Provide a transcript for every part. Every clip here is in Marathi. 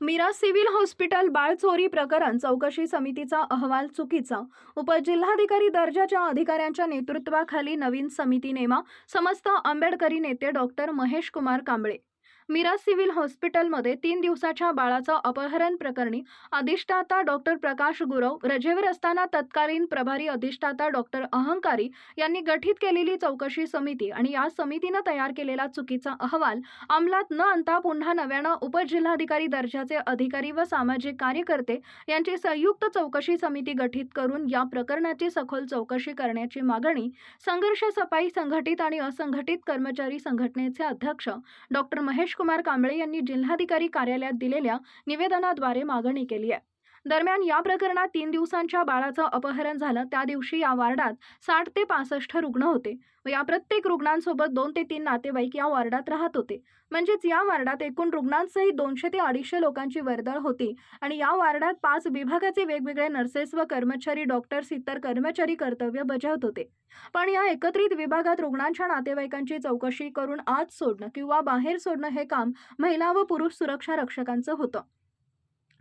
मीरा सिव्हिल हॉस्पिटल बाळचोरी प्रकरण चौकशी समितीचा अहवाल चुकीचा. उपजिल्हाधिकारी दर्जाच्या अधिकाऱ्यांच्या नेतृत्वाखाली नवीन समिती नेमा समस्त आंबेडकरी नेते डॉक्टर महेश कुमार कांबळे. मिरा सिव्हिल हॉस्पिटलमध्ये तीन दिवसाच्या बाळाचं अपहरण प्रकरणी अधिष्ठाता डॉक्टर प्रकाश गुरव रजेवर असताना तत्कालीन प्रभारी अधिष्ठाता डॉक्टर अहंकारी यांनी गठीत केलेली चौकशी समिती आणि या समितीनं तयार केलेला चुकीचा अहवाल अंमलात न आणता पुन्हा नव्यानं उपजिल्हाधिकारी दर्जाचे अधिकारी व सामाजिक कार्यकर्ते यांची संयुक्त चौकशी समिती गठीत करून या प्रकरणाची सखोल चौकशी करण्याची मागणी संघर्ष सफाई संघटित आणि असंघटित कर्मचारी संघटनेचे अध्यक्ष डॉक्टर महेश कुमार कांबळे यांनी जिल्हाधिकारी कार्यालयात दिलेल्या निवेदनाद्वारे मागणी केली आहे. दरम्यान या प्रकरणात तीन दिवसांच्या बाळाचं अपहरण झालं. त्या दिवशी या वार्डात साठ ते पासष्ट रुग्ण होते. व या प्रत्येक रुग्णांसोबत दोन ते तीन नातेवाईक या वार्डात राहत होते. म्हणजेच या वार्डात एकूण रुग्णांसहित दोनशे ते अडीचशे लोकांची वर्दळ होती आणि या वार्डात पाच विभागाचे वेगवेगळे नर्सेस व कर्मचारी डॉक्टर्स इतर कर्मचारी कर्तव्य बजावत होते. पण या एकत्रित विभागात रुग्णांच्या नातेवाईकांची चौकशी करून आत सोडणं किंवा बाहेर सोडणं हे काम महिला व पुरुष सुरक्षा रक्षकांचं होतं.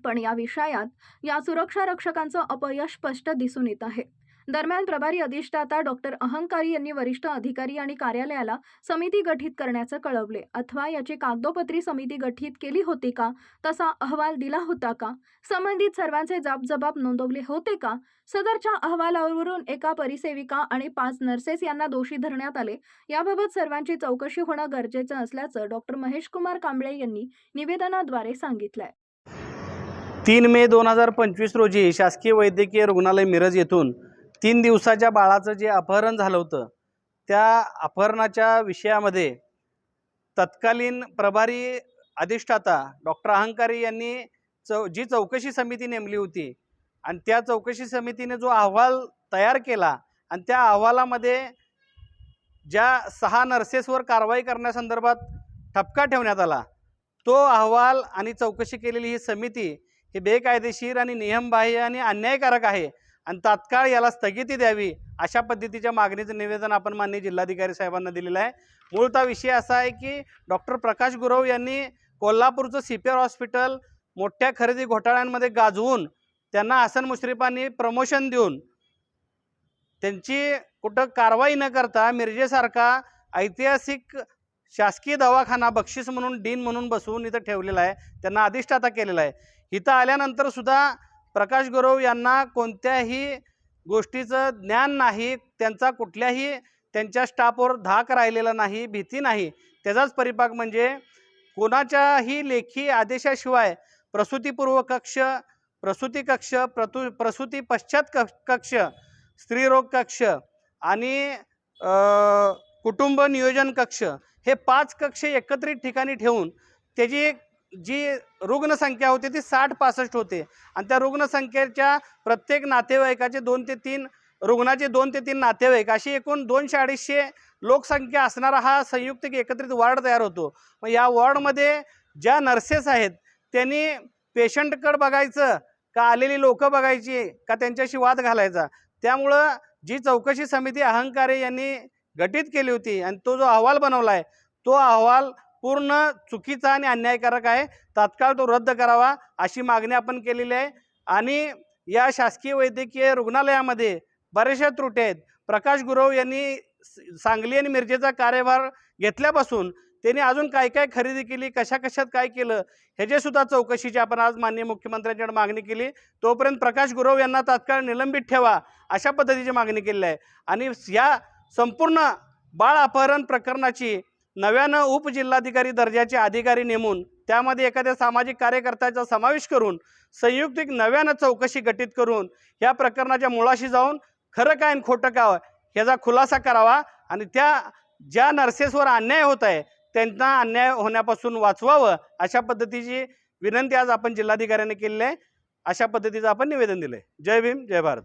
पण या विषयात या सुरक्षा रक्षकांचं अपयश स्पष्ट दिसून येत आहे. दरम्यान प्रभारी अधिष्ठाता डॉक्टर अहंकारी यांनी वरिष्ठ अधिकारी आणि कार्यालयाला समिती गठीत करण्याचं कळवले. अथवा याची कागदोपत्री समिती गठीत केली होती का? तसा अहवाल दिला होता का? संबंधित सर्वांचे जाबजबाब नोंदवले होते का? सदरच्या अहवालावरून एका परिसेविका आणि पाच नर्सेस यांना दोषी धरण्यात आले. याबाबत सर्वांची चौकशी होणं गरजेचं असल्याचं डॉक्टर महेश कुमार कांबळे यांनी निवेदनाद्वारे सांगितलंय. तीन मे दोन हजार पंचवीस रोजी शासकीय वैद्यकीय रुग्णालय मिरज येथून तीन दिवसाच्या बाळाचं जे अपहरण झालं होतं त्या अपहरणाच्या विषयामध्ये तत्कालीन प्रभारी अधिष्ठाता डॉक्टर अहंकारी यांनी चौ जी चौकशी समिती नेमली होती आणि त्या चौकशी समितीने जो अहवाल तयार केला आणि त्या अहवालामध्ये ज्या सहा नर्सेसवर कारवाई करण्यासंदर्भात ठपका ठेवण्यात आला तो अहवाल आणि चौकशी केलेली ही समिती हे बेकायदेशीर आणि नियमबाह्य आणि अन्यायकारक आहे. आणि तात्काळ याला स्थगिती द्यावी अशा पद्धतीच्या मागणीचं निवेदन आपण माननीय जिल्हाधिकारी साहेबांना दिलेलं आहे. मूळतः विषय असा आहे की डॉक्टर प्रकाश गुरव यांनी कोल्हापूरचं सी पी आर हॉस्पिटल मोठ्या खरेदी घोटाळ्यांमध्ये गाजवून त्यांना हसन मुश्रीफांनी प्रमोशन देऊन त्यांची कुठं कारवाई न करता मिरजेसारखा ऐतिहासिक शासकीय दवाखाना बक्षीस म्हणून डीन म्हणून बसवून इथं ठेवलेला आहे. त्यांना अधिष्ठाता केलेला आहे. इथं आल्यानंतर सुद्धा प्रकाश गौरव यांना कोणत्याही गोष्टीचं ज्ञान नाही त्यांचा कुठल्याही त्यांच्या स्टाफवर धाक राहिलेला नाही भीती नाही. त्याचाच परिपाक म्हणजे कोणाच्याही लेखी आदेशाशिवाय प्रसूतीपूर्व कक्ष प्रसूती कक्ष प्रतु प्रसूती पश्चात कक्ष कक्ष स्त्रीरोग कक्ष आणि कुटुंब नियोजन कक्ष हे पाच कक्ष एकत्रित ठिकाणी ठेवून त्याची जी रुग्णसंख्या होती ती साठ पासष्ट होते. आणि त्या रुग्णसंख्येच्या प्रत्येक नातेवाईकाचे दोन ते तीन रुग्णाचे दोन ते तीन नातेवाईक अशी एकूण दोनशे अडीचशे लोकसंख्या असणारा हा संयुक्त एकत्रित वॉर्ड तयार होतो. मग या वॉर्डमध्ये ज्या नर्सेस आहेत त्यांनी पेशंटकडं बघायचं का आलेली लोकं बघायची का त्यांच्याशी वाद घालायचा? त्यामुळं जी चौकशी समिती अहंकारे यांनी गठीत केली होती आणि तो जो अहवाल बनवला आहे तो अहवाल पूर्ण चुकीचा आणि अन्यायकारक आहे. तात्काळ तो रद्द करावा अशी मागणी आपण केलेली आहे. आणि या शासकीय वैद्यकीय रुग्णालयामध्ये बऱ्याचशा त्रुटी आहेत. प्रकाश गुरव यांनी सांगली आणि मिरजेचा कार्यभार घेतल्यापासून त्यांनी अजून काय काय खरेदी केली कशा कशात काय केलं ह्याची सुद्धा चौकशीची आपण आज माननीय मुख्यमंत्र्यांच्याकडे मागणी केली. तोपर्यंत प्रकाश गुरव यांना तात्काळ निलंबित ठेवा अशा पद्धतीची मागणी केलेली आहे. आणि या संपूर्ण बाळ अपहरण प्रकरणाची नव्यानं उपजिल्हाधिकारी दर्जाचे अधिकारी नेमून त्यामध्ये एखाद्या सामाजिक कार्यकर्त्याचा समावेश करून संयुक्तिक नव्यानं चौकशी गठीत करून या प्रकरणाच्या मुळाशी जाऊन खरं काय आणि खोटं काय ह्याचा खुलासा करावा आणि त्या ज्या नर्सेसवर अन्याय होत आहे त्यांना अन्याय होण्यापासून वाचवावं अशा पद्धतीची विनंती आज आपण जिल्हाधिकाऱ्यांनी केलेली आहे. अशा पद्धतीचं आपण निवेदन दिलं आहे जय भीम जय भारत.